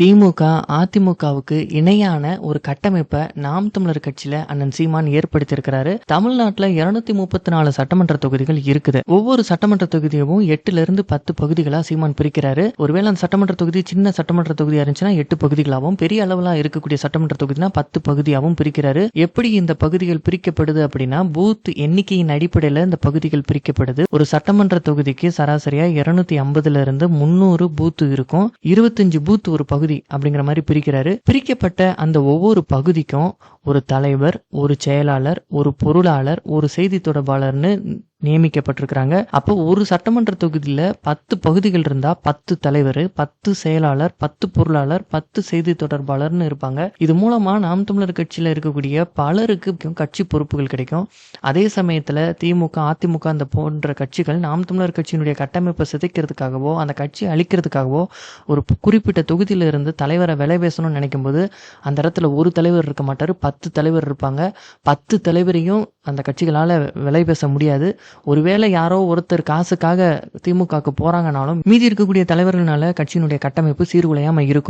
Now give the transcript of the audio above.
திமுக அதிமுகவுக்கு இணையான ஒரு கட்டமைப்பை நாம் தமிழர் கட்சியில அண்ணன் சீமான் ஏற்படுத்தியிருக்கிறாரு. தமிழ்நாட்டில் இருநூத்தி முப்பத்தி நாலு சட்டமன்ற தொகுதிகள் இருக்குது. ஒவ்வொரு சட்டமன்ற தொகுதியும் எட்டுல இருந்து பத்து பகுதிகளா சீமான் பிரிக்கிறாரு. ஒருவேளை அந்த சட்டமன்ற தொகுதி சின்ன சட்டமன்ற தொகுதியா இருந்துச்சுன்னா எட்டு பகுதிகளாகவும் பெரிய அளவில் இருக்கக்கூடிய சட்டமன்ற தொகுதினா பத்து பகுதியாகவும் பிரிக்கிறாரு. எப்படி இந்த பகுதிகள் பிரிக்கப்படுது அப்படின்னா பூத் எண்ணிக்கையின் அடிப்படையில இந்த பகுதிகள் பிரிக்கப்படுது. ஒரு சட்டமன்ற தொகுதிக்கு சராசரியா இருநூத்தி ஐம்பதுல இருந்து முன்னூறு பூத் இருக்கும். இருபத்தஞ்சு பூத் ஒரு பகுதி அப்படிங்கிற மாதிரி பிரிக்கிறாரு. பிரிக்கப்பட்ட அந்த ஒவ்வொரு பகுதிக்கும் ஒரு தலைவர் ஒரு செயலாளர் ஒரு பொருளாளர் ஒரு செய்தி தொடர்பாளர்னு நியமிக்கப்பட்டிருக்கிறாங்க. அப்போ ஒரு சட்டமன்ற தொகுதியில பத்து பகுதிகள் இருந்தா பத்து தலைவர் பத்து செயலாளர் பத்து பொருளாளர் பத்து செய்தி தொடர்பாளர்னு இருப்பாங்க. இது மூலமா நாம் தமிழர் கட்சியில இருக்கக்கூடிய பலருக்கு கட்சி பொறுப்புகள் கிடைக்கும். அதே சமயத்துல திமுக அதிமுக அந்த போன்ற கட்சிகள் நாம் தமிழர் கட்சியினுடைய கட்டமைப்பை சிதைக்கிறதுக்காகவோ அந்த கட்சி அழிக்கிறதுக்காகவோ ஒரு குறிப்பிட்ட தொகுதியில இருந்து தலைவரை விலை பேசணும்னு நினைக்கும் போது அந்த இடத்துல ஒரு தலைவர் இருக்க மாட்டாரு பத்து தலைவர் இருப்பாங்க. பத்து தலைவரையும் அந்த கட்சிகளால விலை பேச முடியாது. ஒருவேளை யாரோ ஒருத்தர் காசுக்காக திமுகவுக்கு போறாங்கனாலும் மீதி இருக்கக்கூடிய தலைவர்களால கட்சியினுடைய கட்டமைப்பு சீர்குலையாம இருக்கும்.